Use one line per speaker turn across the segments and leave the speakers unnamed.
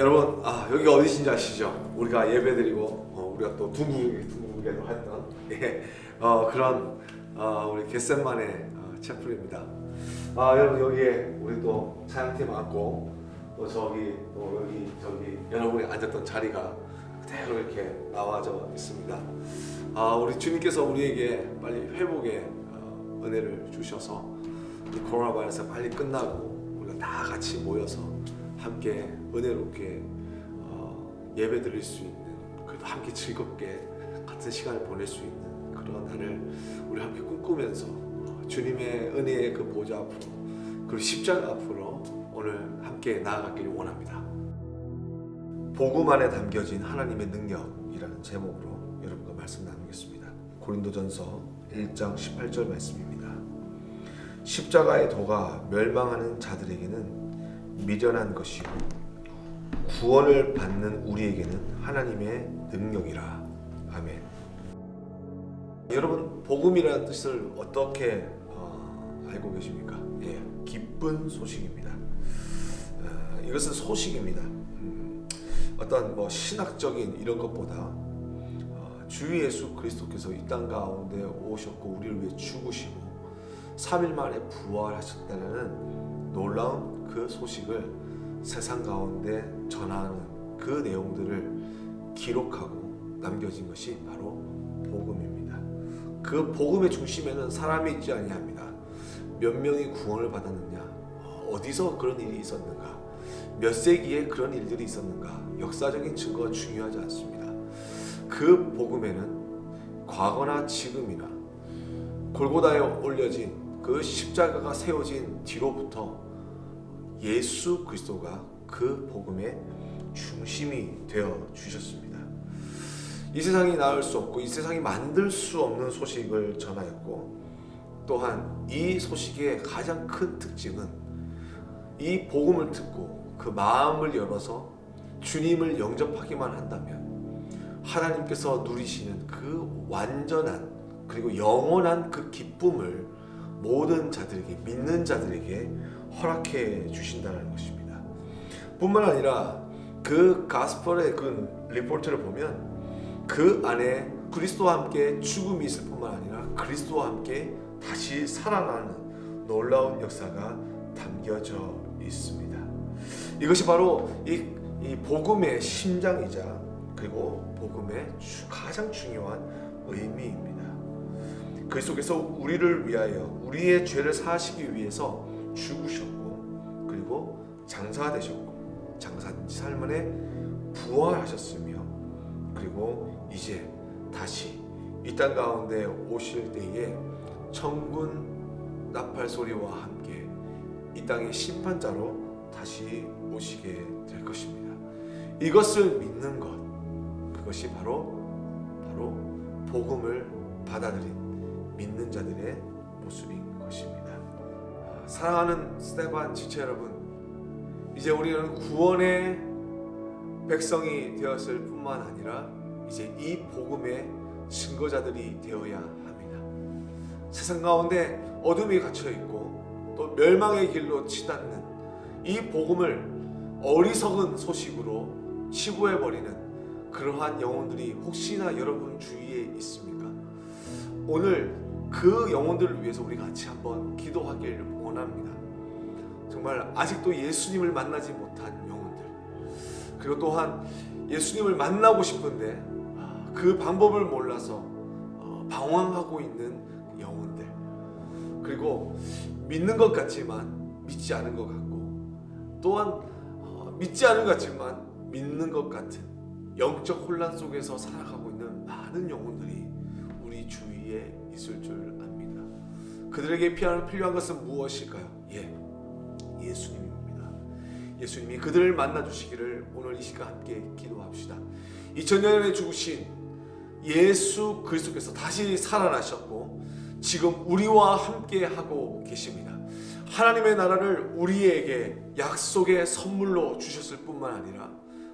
여러분 아 여기가 어디신지 아시죠? 우리가 예배드리고 어, 우리가 또 둥국에 둥국에도 했던 예, 어, 그런 어, 우리 겟셋만의 어, 채플입니다. 아 여러분 여기에 우리 또 찬양팀 앉고 또 저기 또 여기 저기 여러분이 앉았던 자리가 그대로 이렇게 나와져 있습니다. 아 우리 주님께서 우리에게 빨리 회복의 어, 은혜를 주셔서 이 코로나 바이러스 빨리 끝나고 우리가 다 같이 모여서 함께 은혜롭게 어, 예배 드릴 수 있는 그래도 함께 즐겁게 같은 시간을 보낼 수 있는 그런 날을 우리 함께 꿈꾸면서 어, 주님의 은혜의 그 보좌 앞으로 그리고 십자가 앞으로 오늘 함께 나아가기를 원합니다. 복음 안에 담겨진 하나님의 능력이라는 제목으로 여러분과 말씀 나누겠습니다. 고린도전서 1장 18절 말씀입니다. 십자가의 도가 멸망하는 자들에게는 미련한 것이요 구원을 받는 우리에게는 하나님의 능력이라. 아멘. 여러분 복음이라는 뜻을 어떻게 어, 알고 계십니까? 예, 기쁜 소식입니다. 어, 이것은 소식입니다. 음, 어떤 뭐 신학적인 이런 것보다 어, 주 예수 그리스도께서 이 땅 가운데 오셨고 우리를 위해 죽으시고 3일 만에 부활하셨다는 놀라운 그 소식을 세상 가운데 전하는 그 내용들을 기록하고 남겨진 것이 바로 복음입니다. 그 복음의 중심에는 사람이 있지 아니합니다. 몇 명이 구원을 받았느냐? 어디서 그런 일이 있었는가? 몇 세기에 그런 일들이 있었는가? 역사적인 증거가 중요하지 않습니다. 그 복음에는 과거나 지금이나 골고다에 올려진 그 십자가가 세워진 뒤로부터 예수 그리스도가 그 복음의 중심이 되어 주셨습니다. 이 세상이 나을 수 없고 이 세상이 만들 수 없는 소식을 전하였고 또한 이 소식의 가장 큰 특징은 이 복음을 듣고 그 마음을 열어서 주님을 영접하기만 한다면 하나님께서 누리시는 그 완전한 그리고 영원한 그 기쁨을 모든 자들에게 믿는 자들에게 허락해 주신다는 것입니다. 뿐만 아니라 그 가스펠의 그 리포트를 보면 그 안에 그리스도와 함께 죽음이 있을 뿐만 아니라 그리스도와 함께 다시 살아나는 놀라운 역사가 담겨져 있습니다. 이것이 바로 이, 이 복음의 심장이자 그리고 복음의 주- 가장 중요한 의미입니다. 그리스도께서 우리를 위하여 우리의 죄를 사하시기 위해서 죽으셨고 그리고 장사되셨고 지 살만에 부활하셨으며 그리고 이제 다시 이 땅 가운데 오실 때에 천군 나팔 소리와 함께 이 땅의 심판자로 다시 오시게 될 것입니다. 이것을 믿는 것 그것이 바로 바로 복음을 받아들인 믿는 자들의 모습인 것입니다. 아, 사랑하는 스테반 지체 여러분, 이제 우리는 구원의 백성이 되었을 뿐만 아니라 이제 이 복음의 증거자들이 되어야 합니다. 세상 가운데 어둠이 갇혀 있고 또 멸망의 길로 치닫는 이 복음을 어리석은 소식으로 치부해 버리는 그러한 영혼들이 혹시나 여러분 주위에 있습니까? 오늘 그 영혼들을 위해서 우리 같이 한번 기도하길 원합니다. 정말 아직도 예수님을 만나지 못한 영혼들 그리고 또한 예수님을 만나고 싶은데 아, 그 방법을 몰라서 어, 방황하고 있는 영혼들 그리고 믿는 것 같지만 믿지 않은 것 같고 또한 어, 믿지 않은 것 같지만 믿는 것 같은 영적 혼란 속에서 살아가고 있는 많은 영혼들이 위에 있을 줄 압니다. 그들에게 필요한, 것은 무엇일까요? 예, 예수님입니다. 예수님이 그들을 만나 주시기를 오늘 이 시간 함께 기도합시다. 2000년 전에 죽으신 예수 그리스도께서 다시 살아나셨고 지금 우리와 함께 하고 계십니다. 하나님의 나라를 우리에게 약속의 선물로 주셨을 뿐만 아니라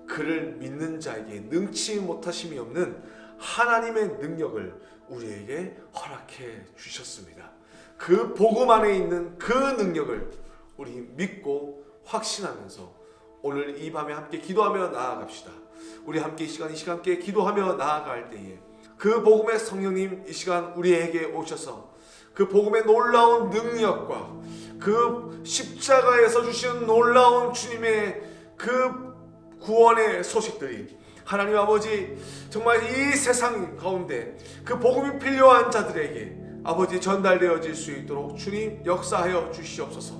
그를 믿는 자에게 능치 못하심이 없는 하나님의 능력을 우리에게 허락해 주셨습니다. 그 복음 안에 있는 그 능력을 우리 믿고 확신하면서 오늘 이 밤에 함께 기도하며 나아갑시다. 우리 함께 이 시간 이 시간 함께 기도하며 나아갈 때에 그 복음의 성령님 이 시간 우리에게 오셔서 그 복음의 놀라운 능력과 그 십자가에서 주시는 놀라운 주님의 그 구원의 소식들이 하나님 아버지 정말 이 세상 가운데 그 복음이 필요한 자들에게 아버지 전달되어질 수 있도록 주님 역사하여 주시옵소서.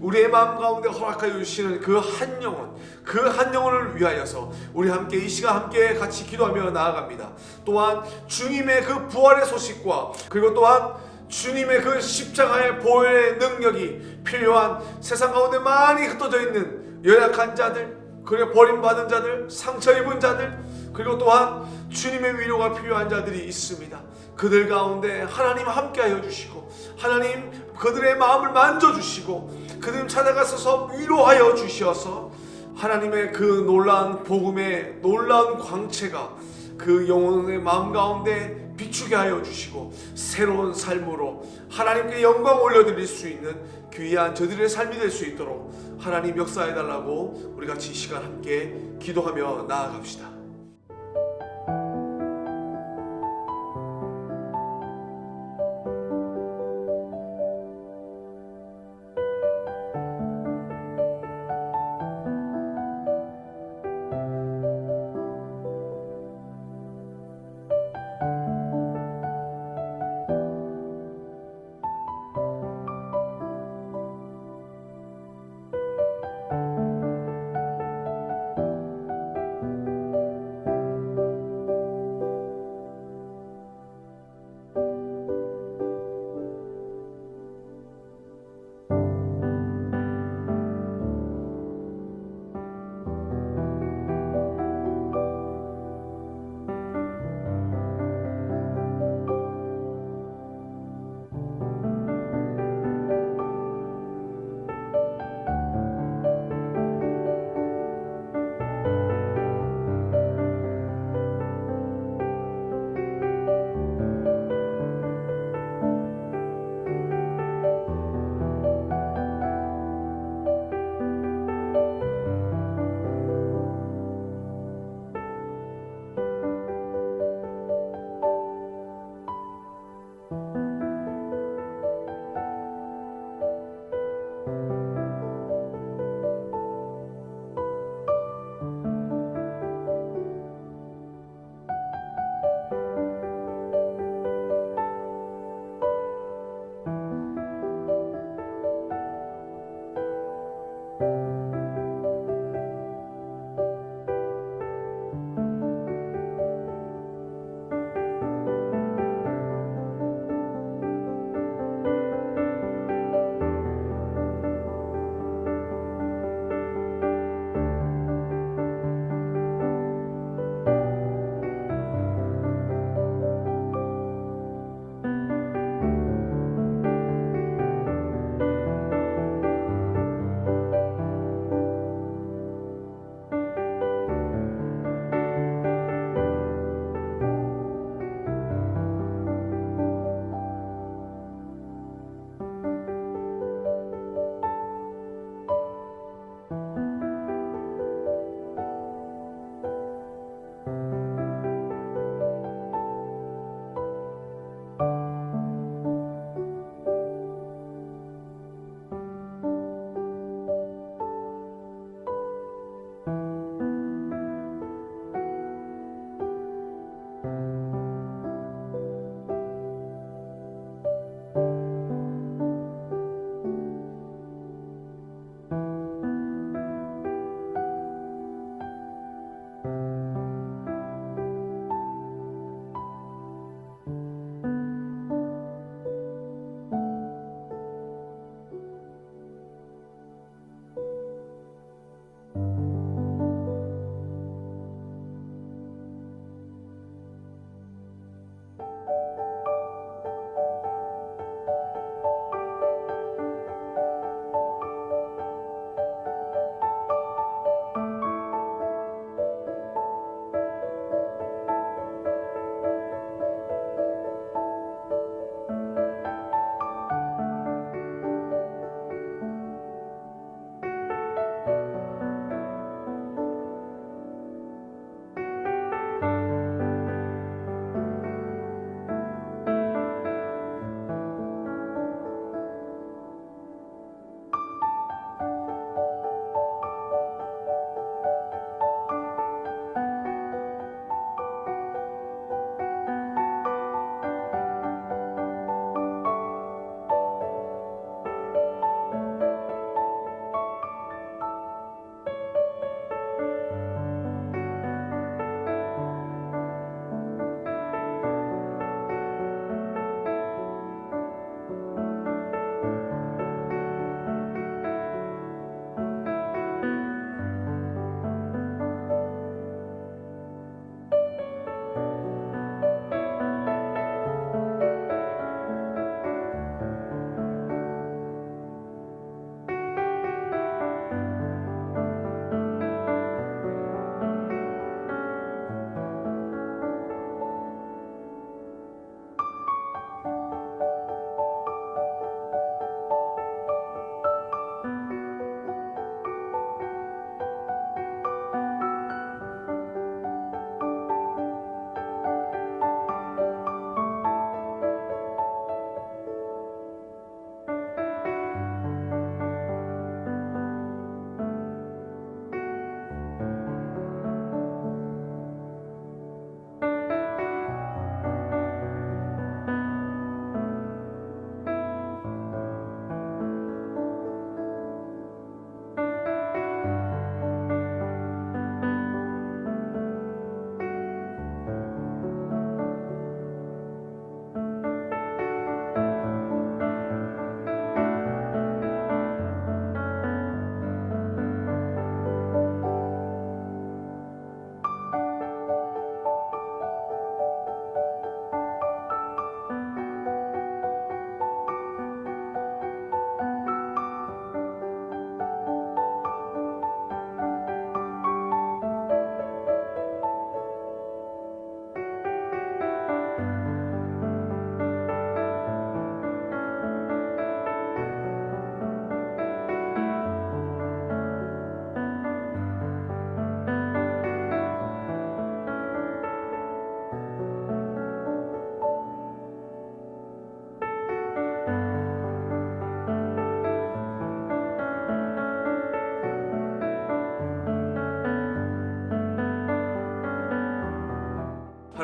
우리의 마음 가운데 허락하여 주시는 그 한 영혼, 그 한 영혼을 위하여서 우리 함께 이 시간 함께 같이 기도하며 나아갑니다. 또한 주님의 그 부활의 소식과 그리고 또한 주님의 그 십자가의 보혈의 능력이 필요한 세상 가운데 많이 흩어져 있는 연약한 자들, 그리고 버림받은 자들, 상처 입은 자들, 그리고 또한 주님의 위로가 필요한 자들이 있습니다. 그들 가운데 하나님 함께하여 주시고 하나님 그들의 마음을 만져 주시고 그들 찾아가서서 위로하여 주시어서 하나님의 그 놀라운 복음의 놀라운 광채가 그 영혼의 마음 가운데 비추게 하여 주시고 새로운 삶으로 하나님께 영광 올려드릴 수 있는 귀한 저들의 삶이 될 수 있도록 하나님 역사해 달라고 우리 같이 이 시간 함께 기도하며 나아갑시다.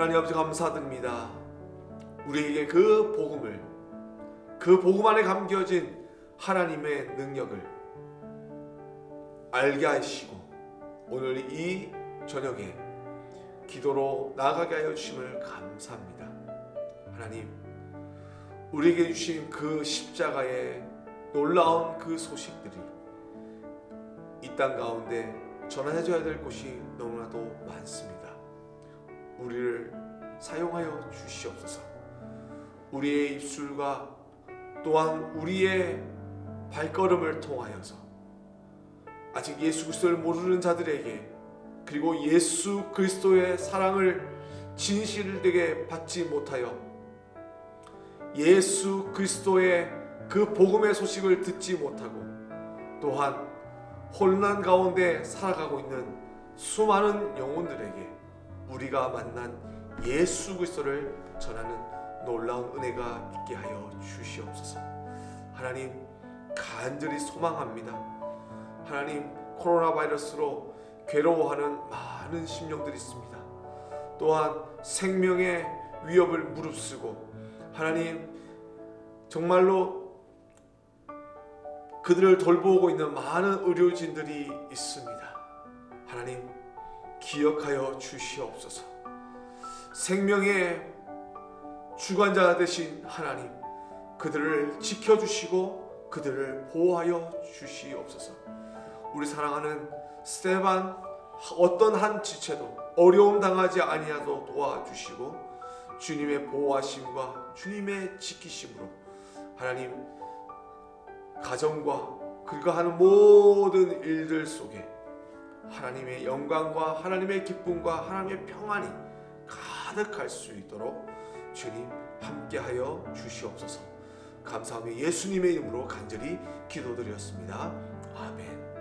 하나님 아버지 감사드립니다. 우리에게 그 복음을 그 복음 안에 감겨진 하나님의 능력을 알게 하시고 오늘 이 저녁에 기도로 나아가게 하여 주심을 감사합니다. 하나님, 우리에게 주신 그 십자가의 놀라운 그 소식들이 이 땅 가운데 전해져야 될 곳이 너무나도 많습니다. 우리를 사용하여 주시옵소서. 우리의 입술과 또한 우리의 발걸음을 통하여서 아직 예수 그리스도를 모르는 자들에게 그리고 예수 그리스도의 사랑을 진실되게 받지 못하여 예수 그리스도의 그 복음의 소식을 듣지 못하고 또한 혼란 가운데 살아가고 있는 수많은 영혼들에게 우리가 만난 예수 그리스도를 전하는 놀라운 은혜가 있게 하여 주시옵소서. 하나님 간절히 소망합니다. 하나님 코로나 바이러스로 괴로워하는 많은 심령들이 있습니다. 또한 생명의 위협을 무릅쓰고 하나님 정말로 그들을 돌보고 있는 많은 의료진들이 있습니다. 하나님 기억하여 주시옵소서. 생명의 주관자 되신 하나님 그들을 지켜주시고 그들을 보호하여 주시옵소서. 우리 사랑하는 스테반 어떤 한 지체도 어려움 당하지 아니하도 도와주시고 주님의 보호하심과 주님의 지키심으로 하나님 가정과 그가 하는 모든 일들 속에 하나님의 영광과 하나님의 기쁨과 하나님의 평안이 가득할 수 있도록 주님 함께하여 주시옵소서. 감사하며 예수님의 이름으로 간절히 기도드렸습니다. 아멘.